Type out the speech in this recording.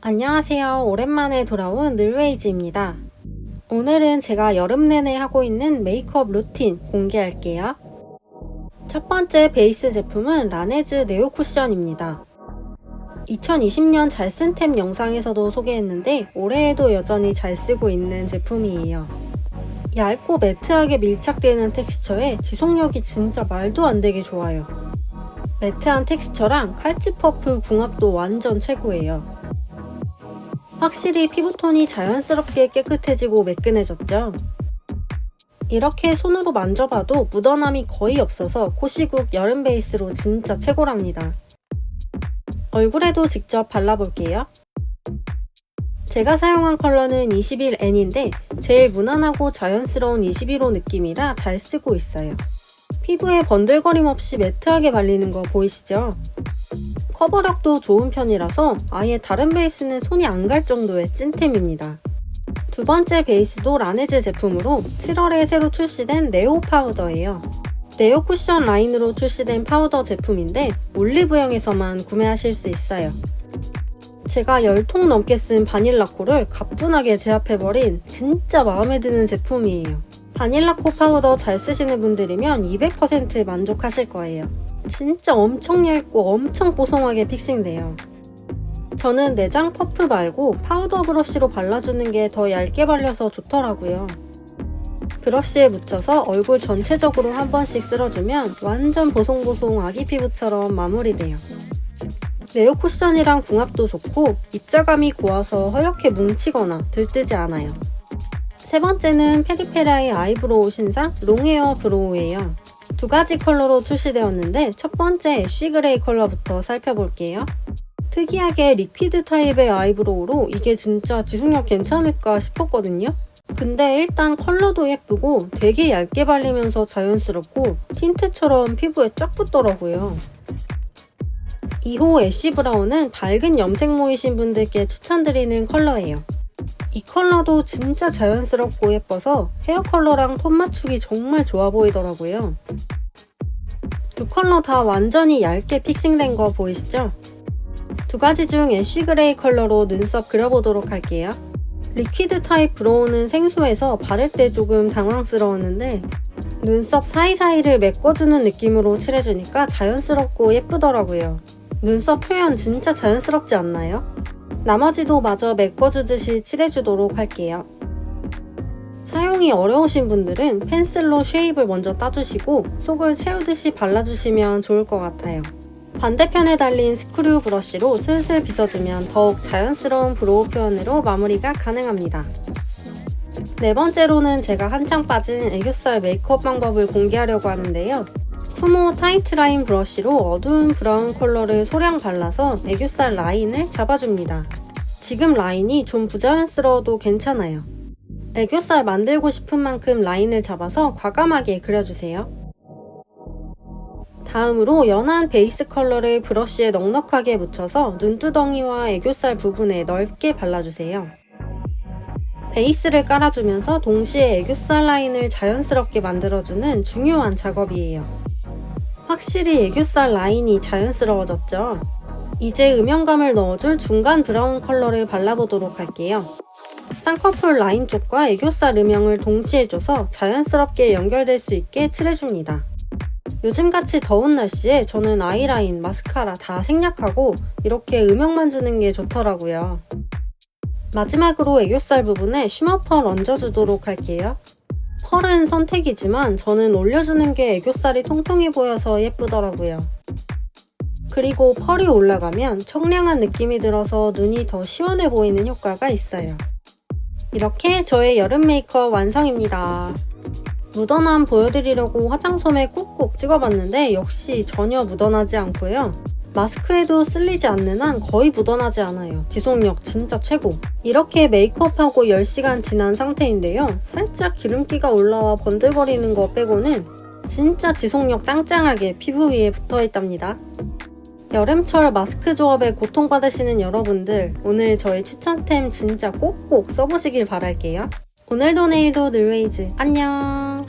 안녕하세요. 오랜만에 돌아온 늘웨이즈입니다. 오늘은 제가 여름 내내 하고 있는 메이크업 루틴 공개할게요. 첫 번째 베이스 제품은 라네즈 네오 쿠션입니다. 2020년 잘 쓴 템 영상에서도 소개했는데 올해에도 여전히 잘 쓰고 있는 제품이에요. 얇고 매트하게 밀착되는 텍스처에 지속력이 진짜 말도 안 되게 좋아요. 매트한 텍스처랑 칼집 퍼프 궁합도 완전 최고예요. 확실히 피부톤이 자연스럽게 깨끗해지고 매끈해졌죠. 이렇게 손으로 만져봐도 묻어남이 거의 없어서 코시국 여름 베이스로 진짜 최고랍니다. 얼굴에도 직접 발라볼게요. 제가 사용한 컬러는 21N인데 제일 무난하고 자연스러운 21호 느낌이라 잘 쓰고 있어요. 피부에 번들거림 없이 매트하게 발리는 거 보이시죠? 커버력도 좋은 편이라서 아예 다른 베이스는 손이 안 갈 정도의 찐템입니다. 두 번째 베이스도 라네즈 제품으로 7월에 새로 출시된 네오 파우더예요. 네오 쿠션 라인으로 출시된 파우더 제품인데 올리브영에서만 구매하실 수 있어요. 제가 10통 넘게 쓴 바닐라코를 가뿐하게 제압해버린 진짜 마음에 드는 제품이에요. 바닐라코 파우더 잘 쓰시는 분들이면 200% 만족하실 거예요. 진짜 엄청 얇고 엄청 뽀송하게 픽싱돼요. 저는 내장 퍼프 말고 파우더 브러쉬로 발라주는 게 더 얇게 발려서 좋더라고요. 브러쉬에 묻혀서 얼굴 전체적으로 한 번씩 쓸어주면 완전 보송보송 아기 피부처럼 마무리돼요. 네오 쿠션이랑 궁합도 좋고 입자감이 고와서 허옇게 뭉치거나 들뜨지 않아요. 세 번째는 페리페라의 아이브로우 신상 롱헤어 브로우예요. 두 가지 컬러로 출시되었는데 첫 번째 애쉬 그레이 컬러부터 살펴볼게요. 특이하게 리퀴드 타입의 아이브로우로 이게 진짜 지속력 괜찮을까 싶었거든요. 근데 일단 컬러도 예쁘고 되게 얇게 발리면서 자연스럽고 틴트처럼 피부에 쫙 붙더라고요. 2호 애쉬 브라운은 밝은 염색 모이신 분들께 추천드리는 컬러예요. 이 컬러도 진짜 자연스럽고 예뻐서 헤어 컬러랑 톤 맞추기 정말 좋아 보이더라고요. 두 컬러 다 완전히 얇게 픽싱된 거 보이시죠? 두 가지 중 애쉬 그레이 컬러로 눈썹 그려보도록 할게요. 리퀴드 타입 브로우는 생소해서 바를 때 조금 당황스러웠는데 눈썹 사이사이를 메꿔주는 느낌으로 칠해주니까 자연스럽고 예쁘더라고요. 눈썹 표현 진짜 자연스럽지 않나요? 나머지도 마저 메꿔주듯이 칠해주도록 할게요. 사용이 어려우신 분들은 펜슬로 쉐입을 먼저 따주시고 속을 채우듯이 발라주시면 좋을 것 같아요. 반대편에 달린 스크류 브러쉬로 슬슬 빗어주면 더욱 자연스러운 브로우 표현으로 마무리가 가능합니다. 네 번째로는 제가 한창 빠진 애교살 메이크업 방법을 공개하려고 하는데요. 쿠모 타이트 라인 브러쉬로 어두운 브라운 컬러를 소량 발라서 애교살 라인을 잡아줍니다. 지금 라인이 좀 부자연스러워도 괜찮아요. 애교살 만들고 싶은 만큼 라인을 잡아서 과감하게 그려주세요. 다음으로 연한 베이스 컬러를 브러쉬에 넉넉하게 묻혀서 눈두덩이와 애교살 부분에 넓게 발라주세요. 베이스를 깔아주면서 동시에 애교살 라인을 자연스럽게 만들어주는 중요한 작업이에요. 확실히 애교살 라인이 자연스러워졌죠? 이제 음영감을 넣어줄 중간 브라운 컬러를 발라보도록 할게요. 쌍꺼풀 라인 쪽과 애교살 음영을 동시에 줘서 자연스럽게 연결될 수 있게 칠해줍니다. 요즘같이 더운 날씨에 저는 아이라인, 마스카라 다 생략하고 이렇게 음영만 주는 게 좋더라고요. 마지막으로 애교살 부분에 쉬머펄 얹어주도록 할게요. 펄은 선택이지만 저는 올려주는 게 애교살이 통통해 보여서 예쁘더라고요. 그리고 펄이 올라가면 청량한 느낌이 들어서 눈이 더 시원해 보이는 효과가 있어요. 이렇게 저의 여름 메이크업 완성입니다. 묻어남 보여드리려고 화장솜에 꾹꾹 찍어봤는데 역시 전혀 묻어나지 않고요. 마스크에도 쓸리지 않는 한 거의 묻어나지 않아요. 지속력 진짜 최고. 이렇게 메이크업하고 10시간 지난 상태인데요. 살짝 기름기가 올라와 번들거리는 거 빼고는 진짜 지속력 짱짱하게 피부 위에 붙어 있답니다. 여름철 마스크 조합에 고통받으시는 여러분들, 오늘 저의 추천템 진짜 꼭꼭 써보시길 바랄게요. 오늘도 내일도 늘웨이즈. 안녕!